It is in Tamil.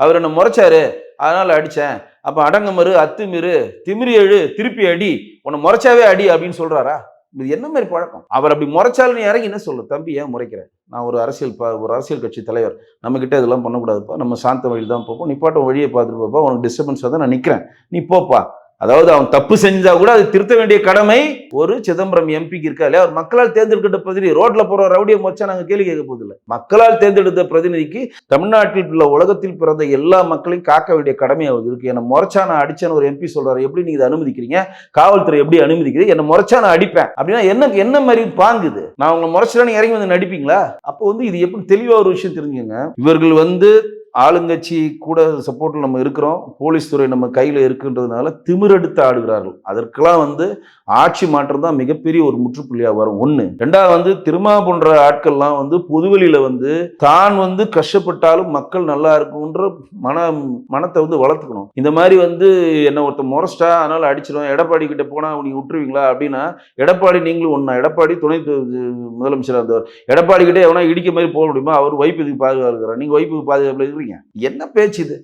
அவர் என்ன முறைச்சாரு? அதனால் அடித்தேன் அப்போ அடங்கமறு அத்துமிரு திமிரி எழு திருப்பி அடி. உன்னை முறைச்சாவே அடி அப்படின்னு சொல்கிறாரா இது என்ன மாதிரி பழக்கம்? அவர் அப்படி முறைச்சாலும் நீ இறங்கி என்ன சொல்லு தம்பி ஏன் முறைக்கிறேன் நான் ஒரு அரசியல் ப ஒரு அரசியல் கட்சி தலைவர். நம்மக்கிட்ட இதெல்லாம் பண்ணக்கூடாதுப்பா. நம்ம சாந்த வழியில் தான் போப்போம் நிப்பாட்டம் வழியை பார்த்துட்டு போப்பா. உனக்கு டிஸ்டர்பன்ஸாக தான் நான் நிற்கிறேன் நீ போப்பா. அதாவது அவன் தப்பு செஞ்சா கூட அது திருத்த வேண்டிய கடமை ஒரு சிதம்பரம் எம்பிக்கு இருக்கா இல்லையா? அவர் மக்களால் தேர்ந்தெடுக்கப்பட்ட பிரதிநிதி. ரோட்ல போற ரவுடியை மொச்சா நாங்க கேள்வி கேட்க போதில்லை மக்களால் தேர்ந்தெடுத்த பிரதிநிதிக்கு தமிழ்நாட்டில் உள்ள உலகத்தில் பிறந்த எல்லா மக்களையும் காக்க வேண்டிய கடமை அவர் இருக்கு. என்ன முறைச்சா நான் அடிச்சேன்னு ஒரு எம்பி சொல்றாரு. எப்படி நீங்க இதை அனுமதிக்கிறீங்க? காவல்துறை எப்படி அனுமதிக்குது? என்ன முறைச்சா நான் அடிப்பேன். அப்படின்னா என்ன என்ன மாதிரி பாங்குது? நான் உங்களை முறைச்சா நீங்க இறங்கி வந்து நடிப்பீங்களா? அப்போ வந்து இது எப்படி தெளிவா ஒரு விஷயம் தெரிஞ்சுங்க இவர்கள் வந்து ஆளுங்கட்சி கூட சப்போர்ட்டில் நம்ம இருக்கிறோம். போலீஸ் துறை நம்ம கையில் இருக்குன்றதுனால திமிரெடுத்து ஆடுகிறார்கள். அதற்கெல்லாம் வந்து ஆட்சி மாற்றம் தான் மிகப்பெரிய ஒரு முற்றுப்புள்ளியாக வரும். ஒன்று ரெண்டாவது வந்து திருமா போன்ற ஆட்கள்லாம் வந்து பொதுவெளியில் வந்து தான் வந்து கஷ்டப்பட்டாலும் மக்கள் நல்லா இருக்குன்ற மன மனத்தை வந்து வளர்த்துக்கணும். இந்த மாதிரி வந்து என்ன ஒருத்தன் முறைச்சிட்டா அதனால் அடிச்சிடும் எடப்பாடி கிட்ட போனால் நீங்க விட்டுருவீங்களா? அப்படின்னா எடப்பாடி நீங்களும் ஒன்றா எடப்பாடி துணை முதலமைச்சராக இருந்தவர். எடப்பாடி கிட்டே எவனா இடிக்க மாதிரி போக முடியுமா? அவர் வைப்புக்கு பாதுகாக்கிறார் நீங்க வைப்புக்கு பாதுகாப்பில் என்ன பேச்சு இது?